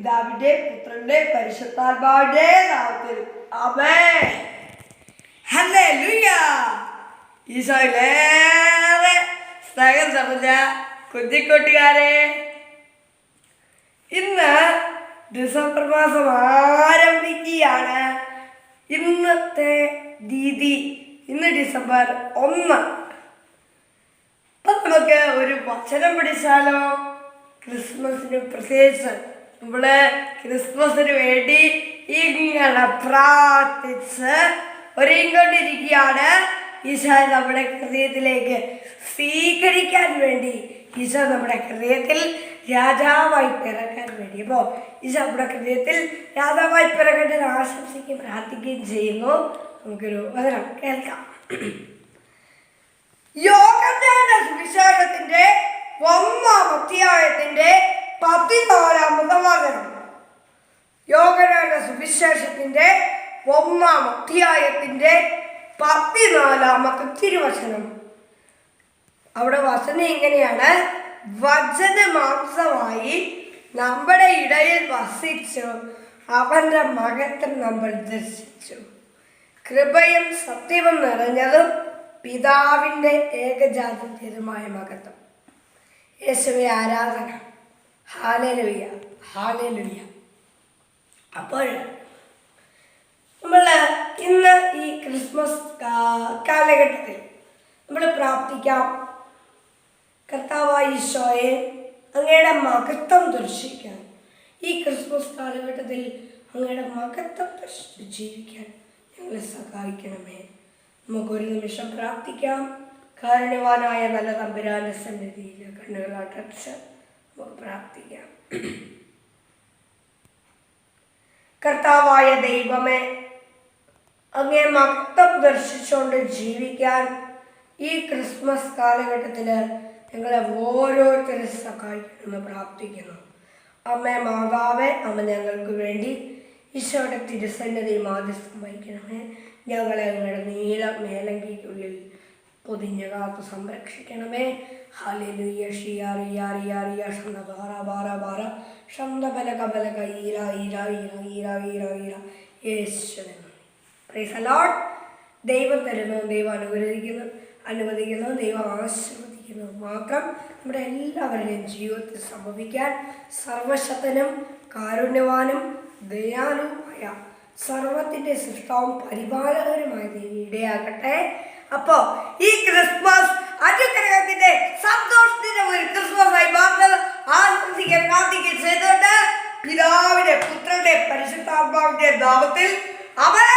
പിതാവിന്റെ പുത്രന്റെ പരിശുദ്ധാത്മാവിന്റെ നാമത്തിൽ. അമേ ഹല്ലേലൂയ. ഈശോയിലേറെ സ്നേഹം സമഞ്ഞ കുഞ്ഞിക്കൊട്ടുകാരെ ഇന്ന് ഡിസംബർ മാസം ആരംഭിക്കുകയാണ്. ഇന്നത്തെ തീയതി ഇന്ന് ഡിസംബർ ഒന്ന്. അപ്പം നമുക്ക് ഒരു വചനം പഠിച്ചാലോ? ക്രിസ്മസിന് പ്രത്യേകിച്ച് നമ്മൾ ക്രിസ്മസിന് വേണ്ടി ഇങ്ങനെ പ്രാർത്ഥിച്ച് ഒരുങ്ങിക്കൊണ്ടിരിക്കുകയാണ്. ഈശോ നമ്മുടെ ഹൃദയത്തിലേക്ക് സ്വീകരിക്കാൻ വേണ്ടി. ഈശോ നമ്മുടെ ഹൃദയത്തിൽ രാജാവായി പിറക്കാൻ വേണ്ടി. അപ്പോൾ ഈശോ നമ്മുടെ ഹൃദയത്തിൽ രാജാവായി പിറക്കേണ്ടത് ആശംസിക്കുകയും പ്രാർത്ഥിക്കുകയും ചെയ്യുന്നു. നമുക്കൊരു വചനം കേൾക്കാം യോഗജ്ഞാന സുവിശേഷത്തിന്റെ ഒന്നാം അധ്യായത്തിന്റെ പതിനാലാമത്തെ വചനം യോഗജ്ഞാന സുവിശേഷത്തിന്റെ ഒന്നാം അധ്യായത്തിന്റെ പതിനാലാമത്തെ തിരുവചനം. അവിടെ വചനം ഇങ്ങനെയാണ്. വചന മാംസമായി നമ്മുടെ ഇടയിൽ വസിച്ചു. അവന്റെ മകത്തിൽ നമ്മൾ ദർശിച്ചു. കൃപയും സത്യവും നിറഞ്ഞതും പിതാവിന്റെ ഏകജാതീയതുമായ മകത്വം യേശുവെ ആരാധന. ഹാലലുയ്യ ഹാലലുയ്യ അപ്പോൾ നമ്മൾ ഇന്ന് ഈ ക്രിസ്മസ് കാലഘട്ടത്തിൽ നമ്മൾ പ്രാർത്ഥിക്കാം. കർത്താവായ ഈശോയെ അങ്ങയുടെ മകത്വം ദർശിക്കാൻ. ഈ ക്രിസ്മസ് കാലഘട്ടത്തിൽ അങ്ങയുടെ മകത്വം ദർശിച്ച് ജീവിക്കാൻ ഞങ്ങളെ സഹായിക്കണമേ. നമുക്കൊരു നിമിഷം പ്രാർത്ഥിക്കാം. കാരണവാനായ നല്ല തമ്പുരാന്റെ സന്നിധിയിൽ കണ്ണുകളാട്ടച്ച് നമുക്ക് പ്രാർത്ഥിക്കാം കർത്താവായ ദൈവമേ അങ്ങേ മക്തം ദർശിച്ചുകൊണ്ട് ജീവിക്കാൻ ഈ ക്രിസ്മസ് കാലഘട്ടത്തിൽ ഞങ്ങളെ ഓരോരുത്തരും സഹായിക്കണമെന്ന് പ്രാർത്ഥിക്കുന്നു. അമ്മേ മാതാവേ അമ്മ ഞങ്ങൾക്ക് വേണ്ടി ഈശോയുടെ തിരുസന്നിധി മാധ്യസ്ഥം വഹിക്കണമേ. ഞങ്ങളെ അങ്ങയുടെ നീല മേലങ്കിക്കുള്ളിൽ പൊതിഞ്ഞ കാത്ത് സംരക്ഷിക്കണമേ. ഹലിലുയ്യ ഷിയാറിയാറിയാറിയ ഷന്ത ബാറ ബാറ ബാറ ഷന്ത ബലക ബലക ഈര ഈര ഈര ഈര ഈര ഈര. യേശുവൻ പ്രൈസ് അലോട്ട് ദൈവം തരുന്നു ദൈവം അനുഗ്രഹിക്കുന്നു അനുവദിക്കുന്നു ദൈവം ആശീർവദിക്കുന്നു. മാത്രം നമ്മുടെ എല്ലാവരുടെയും ജീവിതത്തിൽ സംഭവിക്കാൻ സർവശക്തനും കാരുണ്യവാനും ദയാലുമായ സർവത്തിന്റെ സൃഷ്ടാവും പരിപാലകരുമായ ദൈവം ഇടയാകട്ടെ. അപ്പോ ഈ ക്രിസ്മസ് അനുഗ്രഹത്തിന്റെ സന്തോഷത്തിന്റെ ഒരു ക്രിസ്മസ് ആയി മാറുന്നത് ആശംസിക്കാൻ പ്രാർത്ഥിക്കുകയും ചെയ്തുകൊണ്ട് പിതാവിന്റെ പുത്രന്റെ പരിശുദ്ധാത്മാവിന്റെ നാമത്തിൽ അവരെ